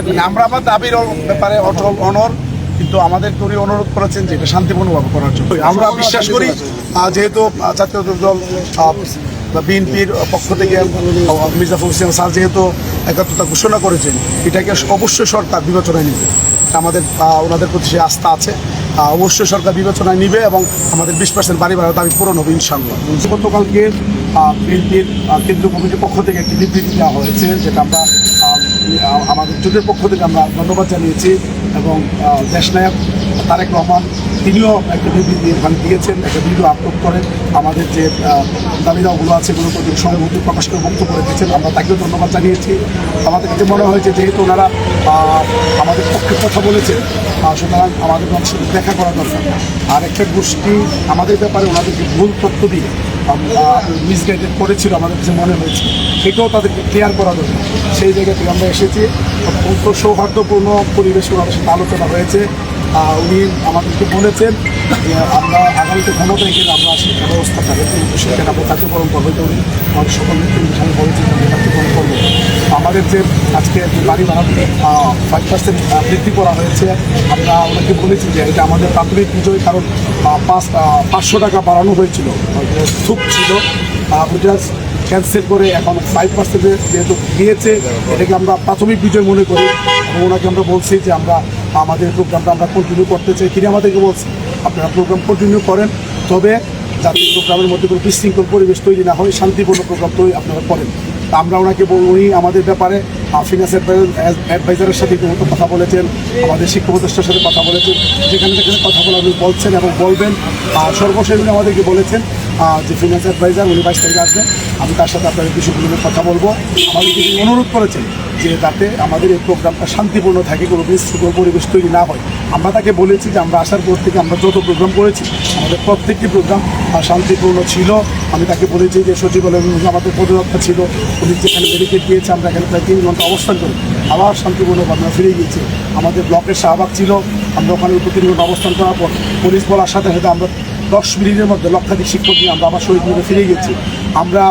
মানে আমরা আমার দাবির ব্যাপারে অটল অনর কিন্তু আমাদের উনি অনুরোধ করেছেন যে এটা শান্তিপূর্ণভাবে করার জন্য। আমরা বিশ্বাস করি যেহেতু জাতীয় দল বিএনপির পক্ষ থেকে আহ, মির্জা ফখরুল ইসলাম স্যার যেহেতু একাত্মতা ঘোষণা করেছেন এটাকে অবশ্যই সরকার বিবেচনায় নেবে। আমাদের ওনাদের প্রতি সে আস্থা আছে অবশ্যই সরকার বিবেচনায় নিবে এবং আমাদের বিশ পার্সেন্ট বাড়ি ভাড়া দাবি পূরণ হবে ইনশাল্লাহ গতকালকে বিএনপির কেন্দ্রীয় কমিটির পক্ষ থেকে একটি বিবৃতি দেওয়া হয়েছে যেটা আমরা আমাদের জোটের পক্ষ থেকে আমরা ধন্যবাদ জানিয়েছি এবং দেশনায়ক তারেক রহমান, তিনিও একটা বিবৃতি এখানে দিয়েছেন, একটা ভিডিও আপলোড করেন। আমাদের যে দাবি দাওয়াগুলো আছে এগুলো প্রতি সহানুভূতি প্রকাশ করে বক্তব্য দিয়েছেন আমরা তাকেও ধন্যবাদ জানিয়েছি। আমাদের কাছে মনে হয়েছে যেহেতু ওনারা আমাদের পক্ষে কথা বলেছেন সুতরাং আমাদের দেখা করা দরকার। আর একটা গোষ্ঠী আমাদের ব্যাপারে ওনাদেরকে ভুল তথ্য দিয়ে মিসগাইডেড করেছিল আমাদের কাছে মনে হয়েছে। সেটাও তাদেরকে ক্লিয়ার করা দরকার। সেই জায়গাতে আমরা এসেছি। অত্যন্ত সৌহার্দ্যপূর্ণ পরিবেশে আমাদের সাথে আলোচনা হয়েছে। উনি আমাদেরকে বলেছেন যে আমরা আগামীতে ঘন তারিখে আমরা শিক্ষা ব্যবস্থা তাদেরকে সেখানে আমরা কার্যক্রম করব তো উনি আমাদের সকল সাথে বলেছেন যে আমরা কার্যক্রম করব আমাদের যে আজকে বাড়ি ভাড়া ফাইভ পার্সেন্ট বৃদ্ধি করা হয়েছে, আমরা ওনাকে বলেছি যে এটা আমাদের প্রাথমিক বিজয়, কারণ পাঁচ পাঁচশো টাকা বাড়ানো হয়েছিল। খুব ছিল। ওইটা ক্যান্সেল করে এখন ফাইভ পার্সেন্টে যেহেতু দিয়েছে এটাকে আমরা প্রাথমিক বিজয় মনে করি। এবং ওনাকে আমরা বলছি যে আমরা, আমাদের প্রোগ্রামটা আমরা কন্টিনিউ করতে চাই। তিনি আমাদেরকে বলছি, আপনারা প্রোগ্রাম কন্টিনিউ করেন, তবে যাতে প্রোগ্রামের মধ্যে কোনো বিশৃঙ্খল পরিবেশ তৈরি না হয়, শান্তিপূর্ণ প্রোগ্রাম তৈরি আপনারা করেন। আমরা ওনাকে উনি আমাদের ব্যাপারে ফিনান্স অ্যাডভাইজারের সাথে ইতিমধ্যে কথা বলেছেন, আমাদের শিক্ষা প্রতিষ্ঠার সাথে কথা বলেছেন, যেখানে যেখানে কথা বলে উনি বলছেন এবং বলবেন, আর সর্বশেষ উনি আমাদেরকে বলেছেন যে ফিনান্স অ্যাডভাইজার উনি বাইশ তারিখে আসবেন, আমি তার সাথে আপনাদের বিষয়গুলো কথা বলব। আমাদেরকে তিনি অনুরোধ করেছেন, যে যাতে আমাদের এই প্রোগ্রামটা শান্তিপূর্ণ থাকে, কোনো বিশৃঙ্খল পরিবেশ তৈরি না হয়। আমরা তাকে বলেছি যে আমরা আসার পর থেকে আমরা যত প্রোগ্রাম করেছি, আমাদের প্রত্যেকটি প্রোগ্রাম শান্তিপূর্ণ ছিল। আমি তাকে বলেছি যে সচিবালয় আমাদের পদযাত্রা ছিল। উনি যেখানে ব্যারিকেড দিয়েছে, আমরা এখানে প্রায় তিন ঘণ্টা অবস্থান করি আবার শান্তিপূর্ণ ঘটনা ফিরে গিয়েছি। আমাদের ব্লকের শাহবাগ ছিল, আমরা ওখানে দু তিন ঘণ্টা অবস্থান করার পর পুলিশ বলার সাথে সাথে আমরা দশ মিনিটের মধ্যে লক্ষাধিক শিক্ষক নিয়ে আমরা আবার শহীদ ফিরে গেছি আমরা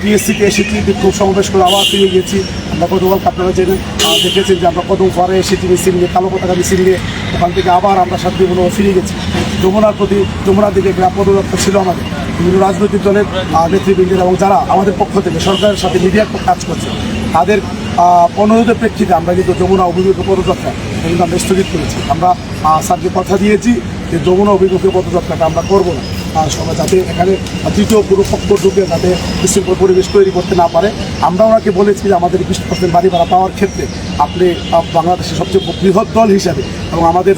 টিএসসিতে এসেছি বিক্ষোভ সমাবেশ করে আবার ফিরে গেছি আমরা গতকাল আপনারা জেনে দেখেছেন যে আমরা কদম ফারে এসেছি মিছিল নিয়ে, কালো পতাকা মিছিল নিয়ে। ওখান থেকে আবার আমরা শান্তিপূর্ণভাবে ফিরে গেছি। যমুনার প্রতি, যমুনার দিকে গ্রাম পদযাত্রা ছিল আমাদের। বিভিন্ন রাজনৈতিক দলের নেতৃবৃন্দের এবং যারা আমাদের পক্ষ থেকে, সরকারের সাথে মিডিয়ার কাজ করছে, তাদের অনুরোধের প্রেক্ষিতে আমরা কিন্তু যমুনা অভিমুখে পদযাত্রা কিন্তু আমরা স্থগিত করেছি। আমরা স্যারকে কথা দিয়েছি যে যমুনা অভিমুখে পদযাত্রাটা আমরা করব না। সবাই যাতে এখানে তৃতীয় পুরো পক্ষ ঢুকে যাতে বিশৃঙ্খল পরিবেশ তৈরি করতে না পারে। আমরা ওনাকে বলেছি যে আমাদের বিশ পার্সেন্ট বাড়ি ভাড়া পাওয়ার ক্ষেত্রে আপনি বাংলাদেশের সবচেয়ে বৃহৎ দল হিসাবে এবং আমাদের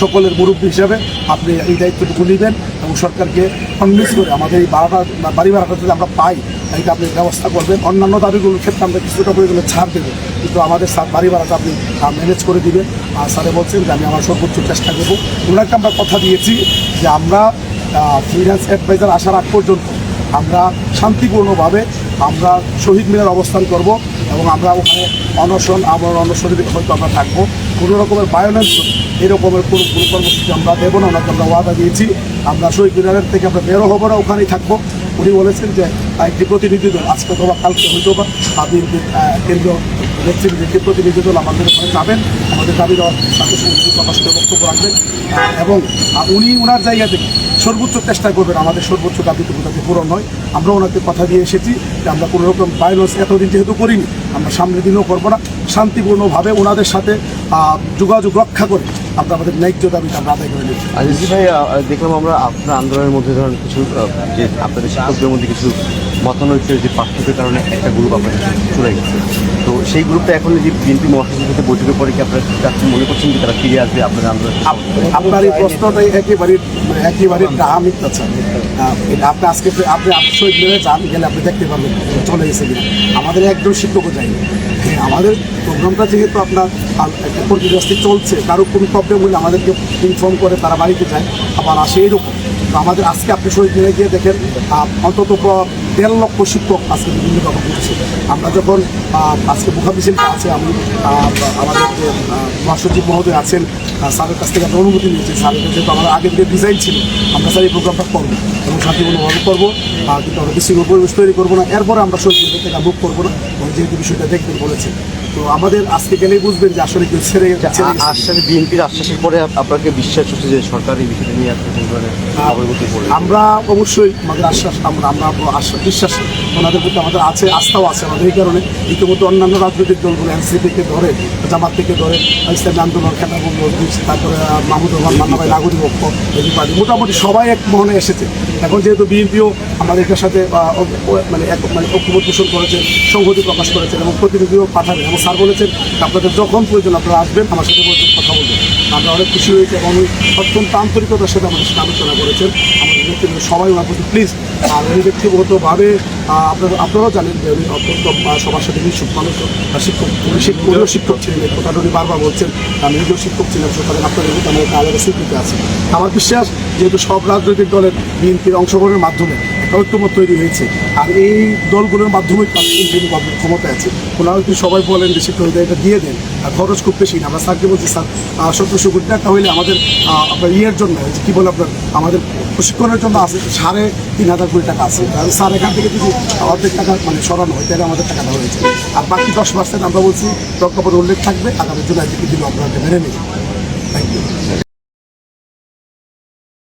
সকলের মুরব্বী হিসাবে আপনি এই দায়িত্বটুকু নেবেন এবং সরকারকে কনভিন্স করে আমাদের এই ভাড়াটা, বাড়ি ভাড়াটা যদি আমরা পাই এটা আপনি ব্যবস্থা করবেন। অন্যান্য দাবিগুলোর ক্ষেত্রে আমরা কিছুটা পরিমাণে ছাড় দেবো, কিন্তু আমাদের স্যার বাড়ি ভাড়াটা আপনি ম্যানেজ করে দিবেন। আর স্যারে বলছেন যে আমি আমার সর্বোচ্চ চেষ্টা করব। ওনাকে আমরা কথা দিয়েছি যে আমরা ফিনান্স অ্যাডভাইজার আসার আগ পর্যন্ত আমরা শান্তিপূর্ণভাবে আমরা শহীদ মিনার অবস্থান করব এবং আমরা ওখানে অনশন আমার অনশনের হয়তো আমরা থাকব। কোনো রকমের ভায়োলেন্স এরকমের কোনো কোনো কর্মসূচি আমরা দেবো না, ওনাকে আমরা ওয়াদা দিয়েছি। আমরা শহীদ মিনারের থেকে আমরা বেরো হব না, ওখানেই থাকব। উনি বলেছেন যে, একটি প্রতিনিধি দল, আজকে অথবা কালকে হয়তো বা বিএনপি কেন্দ্রীয় নেতৃবৃন্দ একটি প্রতিনিধি দল আমাদের ওখানে যাবেন। আমাদের দাবি দেওয়ার সাথে প্রকাশ করে বক্তব্য রাখবেন। এবং উনি ওনার জায়গা থেকে সর্বোচ্চ চেষ্টা করবেন, আমাদের সর্বোচ্চ দাবিটুকু যাতে পূরণ হয়। আমরা ওনাকে কথা দিয়ে এসেছি যে আমরা কোনো রকম ভায়োলেন্স এতদিন যেহেতু করিনি, আমরা সামনের দিনও করব না। শান্তিপূর্ণভাবে ওনাদের সাথে যোগাযোগ রক্ষা করে আমরা আমাদের ন্যায্য দাবিটা আমরা আদায় করে নিচ্ছি। ভাই দেখলাম আমরা আপনার আন্দোলনের মধ্যে ধরেন কিছু যে আপনাদের শিক্ষকদের মধ্যে কিছু মতানৈক্যের যে পার্থক্যের কারণে একটা গ্রুপ আপনার চলে গেছে। তো সেই গ্রুপটা এখন যে বিএনপি মহাসচিবের সাথে বৈঠকের পরে কি আপনারা মনে করছেন যে তারা ফিরে আসবে আপনাদের আন্দোলন আপনার এই প্রশ্নটাই একেবারে একেবারে এটা আপনি আজকে আপনি আপনি শহীদ মিলে যান গেলে আপনি দেখতে পাবেন চলে গেছে কিনা। আমাদের একজন শিক্ষকও যায়নি। হ্যাঁ, আমাদের প্রোগ্রামটা যেহেতু আপনার একটা কন্টিনিউসলি চলছে কারও কোনো প্রবলেম হলে আমাদেরকে ইনফর্ম করে তারা বাড়িতে যায় আবার আসে এইরকম। তো আমাদের আজকে আপনি শহীদ মিলে গিয়ে দেখেন অন্তত দেড় লক্ষ শিক্ষক আজকে বিভিন্ন রকম করছে আমরা যখন আজকে মুখা মিছিলটা আছে, আমি আমাদের যে মহাসচিব মহোদয় আছেন স্যারের কাছ থেকে আমরা অনুমতি নিয়েছি। স্যারের কাছে তো আমরা আগের যে ডিজাইন ছিল, আমরা স্যার এই প্রোগ্রামটা করব এবং শান্তিপূর্ণভাবে করব। কিন্তু আমরা বিশৃঙ্খল পরিবেশ তৈরি করব না। এরপরে আমরা শহীদ মিলে থেকে বুক করব না। যেহেতু বিষয়টা দেখবেন বলেছেন তো আমাদের আজকে গেলেই বুঝবেন যে আসলে কেউ ছেড়ে গেছে। আশ্বাস বিএনপির আশ্বাসের পরে আপনাকে বিশ্বাস হচ্ছে যে সরকার এই বিষয়টা নিয়ে ধরনের অগ্রগতি করবে আমরা অবশ্যই আমাদের আশ্বাস আমরা আমরা আশ্বাস বিশ্বাস ওনাদের প্রতি আমাদের আছে আস্থাও আছে আমাদের এই কারণে। ইতিমধ্যে অন্যান্য রাজনৈতিক দলগুলো এনসি থেকে ধরে জামাত থেকে ধরে ইসলামী আন্দোলন খেলাবঙ্গ তারপরে মাহমুদ রহমান মান্না ভাই নাগরিক ঐক্য এটি পার্টি। মোটামুটি সবাই এক মনে এসেছে। এখন যেহেতু বিএনপিও আমাদের সাথে মানে এক মানে ঐক্যবোধ পোষণ করেছেন সংহতি প্রকাশ করেছে এবং প্রতিনিধিও পাঠাবে এবং স্যার বলেছেন, আপনাদের যখন প্রয়োজন আপনারা আসবেন, আমার সাথে বলছেন কথা বলবেন। আমরা অনেক খুশি হয়েছি এবং উনি অত্যন্ত আন্তরিকতার সাথে আমাদের সাথে আলোচনা করেছেন। আমাদের ব্যক্তিগত সবাই ওনার প্রতি প্লিজ আর উনি ব্যক্তিগতভাবে আপনারা আপনারাও জানেন যে উনি অত্যন্ত সবার সাথে মিশুক মানুষ শিক্ষক। উনি শিক্ষক ছিলেন, এই কথাটা উনি বারবার বলছেন। আমি নিজেও শিক্ষক ছিলাম, সুতরাং আপনাদের আমার একটা আলাদা স্বীকৃতি আছে। আমার বিশ্বাস, যেহেতু সব রাজনৈতিক দলের বিএনপির অংশগ্রহণের মাধ্যমে ঐক্যমত তৈরি হয়েছে। আর এই দলগুলোর মাধ্যমে কিন্তু ক্ষমতায় আছে, ওনারা যদি সবাই বলেন যে শিক্ষকদের এটা দিয়ে দেন, আর খরচ খুব বেশি না। আমরা স্যারকে বলছি, স্যার সতেরোশো কোটি টাকা হইলে আমাদের আপনার ইয়ের জন্য কি বলে আপনার, আমাদের প্রশিক্ষণের জন্য আছে, সাড়ে তিন হাজার কোটি টাকা আছে। আর স্যার এখান থেকে যদি অর্ধেক টাকা মানে সরানো হয়, তাহলে আমাদের টাকাটা হয়েছে আর বাকি দশ পার্সেন্ট আমরা বলছি প্রজ্ঞাপন উল্লেখ থাকবে, আগামী জুলাই থেকে দিলে আপনারা মেনে নিন থ্যাংক ইউ